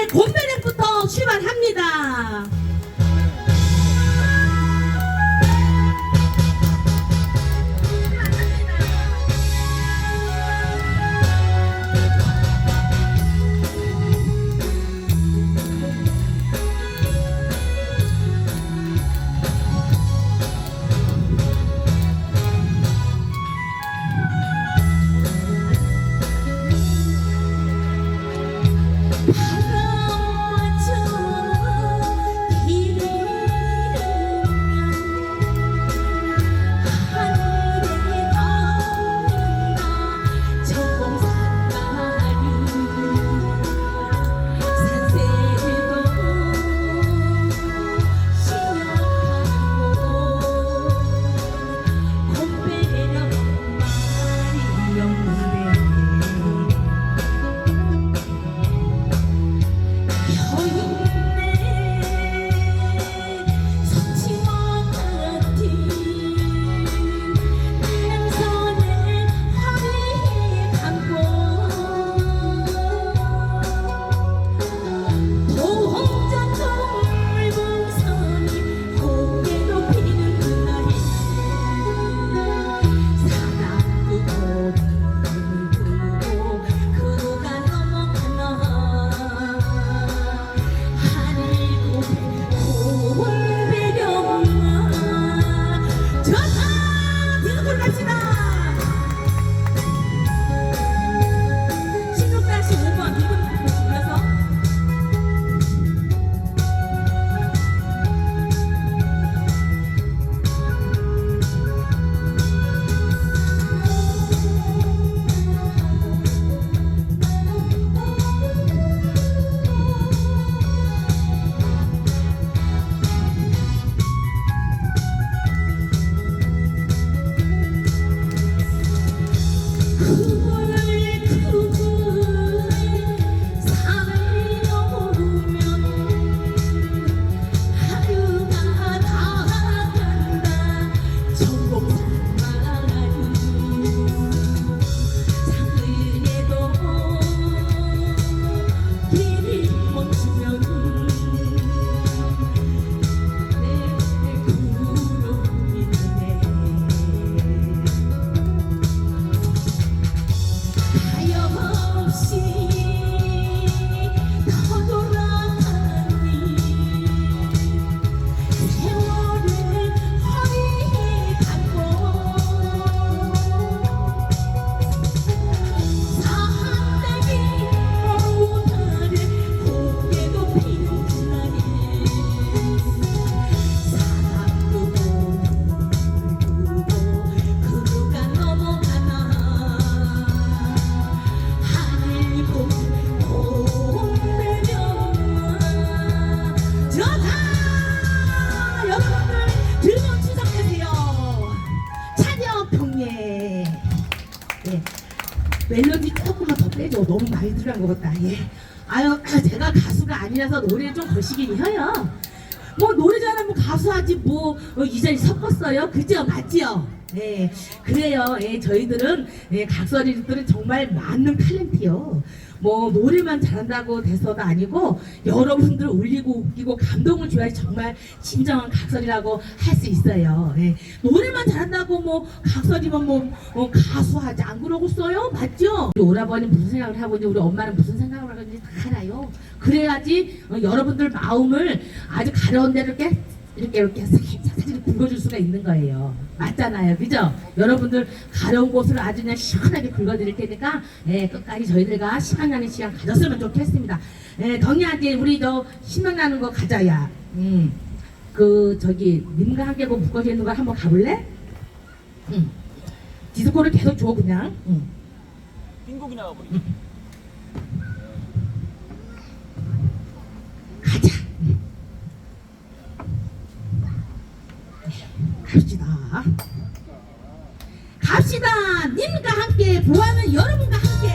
예, 곰배랩부터 출발합니다. 멜로디 조금만 더 빼줘. 너무 많이 들어간 것 같다. 예. 아유 제가 가수가 아니라서 노래 좀 거시긴 해요. 뭐 노래 잘하면 가수하지 뭐. 이 자리 섞었어요? 그죠? 맞지요? 네 그래요. 예, 저희들은 예, 각설이들은 정말 많은 탤런트요 뭐 노래만 잘한다고 돼서도 아니고 여러분들 울리고 웃기고 감동을 줘야 정말 진정한 각설이라고 할 수 있어요. 예, 노래만 잘한다고 뭐 각설이면 뭐 어, 가수하지 안 그러고 써요? 맞죠? 우리 오라버니 무슨 생각을 하고 있는지 우리 엄마는 무슨 생각을 하고 있는지 다 알아요. 그래야지 어, 여러분들 마음을 아주 가려운 데를 이렇게 이렇게 이렇게 살짝 긁어줄 수가 있는 거예요. 맞잖아요, 그죠? 여러분들 가려운 곳을 아주 그냥 시원하게 긁어드릴 테니까 예, 끝까지 저희들과 시간 나는 시간 가졌으면 좋겠습니다. 예, 덩이한테 우리 저 신명 나는 거 가자야. 음, 그 저기 님과 함께 뭐 묶어져 있는 거 한번 가볼래? 음, 디스코를 계속 줘 그냥. 음. 빈곡이 나와버리. 가자. 갑시다. 갑시다. 님과 함께 보아는 여러분과 함께